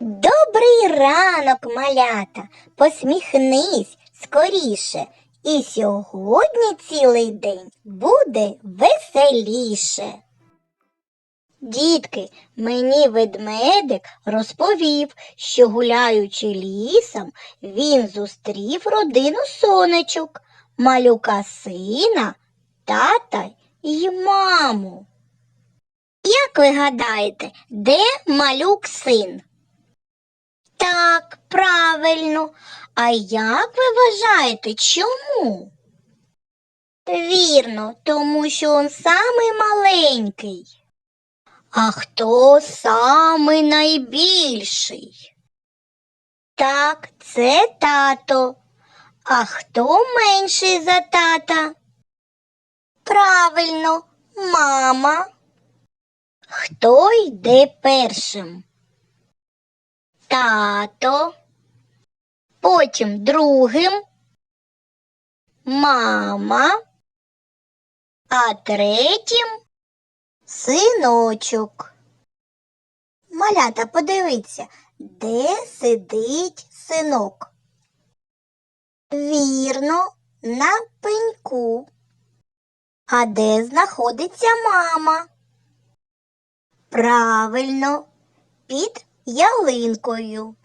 Добрий ранок, малята, посміхнись скоріше, і сьогодні цілий день буде веселіше. Дітки, мені ведмедик розповів, що гуляючи лісом, він зустрів родину сонечок, малюка сина, тата й маму. Як ви гадаєте, де малюк син? Так, правильно. А як ви вважаєте, чому? Вірно, тому що він самий маленький. А хто самий найбільший? Так, це тато. А хто менший за тата? Правильно, мама. Хто йде першим? Тато. Потім другим мама, а третім синочок. Малята, подивіться, де сидить синок? Вірно, на пеньку. А де знаходиться мама? Правильно, під ялинкою.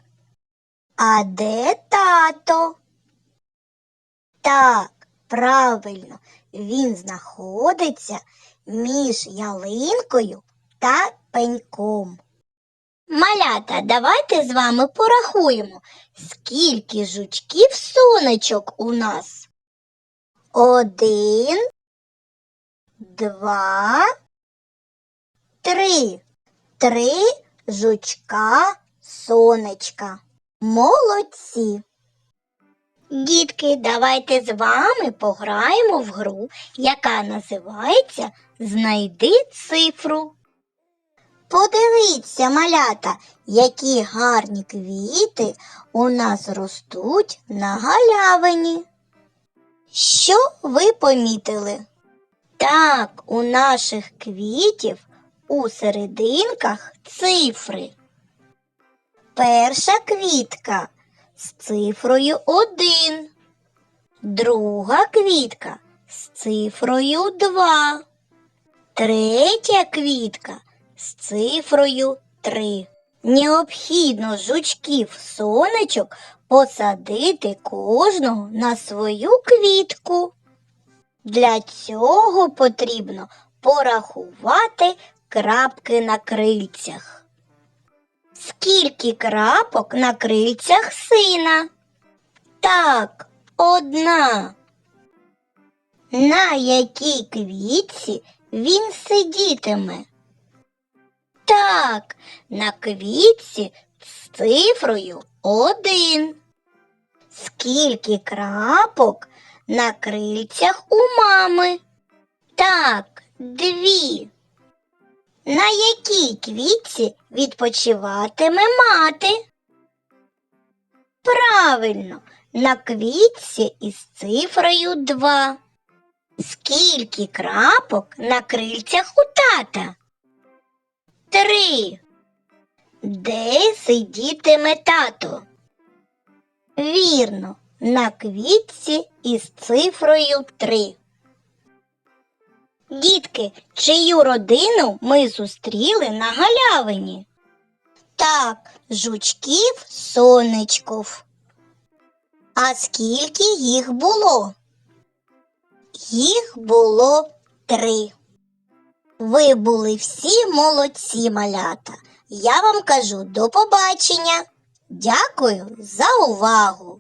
А де тато? Так, правильно, він знаходиться між ялинкою та пеньком. Малята, давайте з вами порахуємо, скільки жучків сонечок у нас. Один, два, три. Три жучка сонечка. Молодці. Дітки, давайте з вами пограємо в гру, яка називається Знайди цифру. Подивіться, малята, які гарні квіти у нас ростуть на галявині. Що ви помітили? Так, у наших квітів у серединках цифри. Перша квітка з цифрою 1. Друга квітка з цифрою 2. Третя квітка з цифрою 3. Необхідно жучків сонечок посадити кожного на свою квітку. Для цього потрібно порахувати крапки на крильцях. Скільки крапок на крильцях сина? Так, одна. На якій квітці він сидітиме? Так, на квітці з цифрою один. Скільки крапок на крильцях у мами? Так, дві. На якій квітці відпочиватиме мати? Правильно, на квітці із цифрою 2. Скільки крапок на крильцях у тата? Три. Де сидітиме тато? Вірно, на квітці із цифрою 3. Дітки, чию родину ми зустріли на галявині? Так, жучків сонечков. А скільки їх було? Їх було три. Ви були всі молодці малята. Я вам кажу до побачення. Дякую за увагу.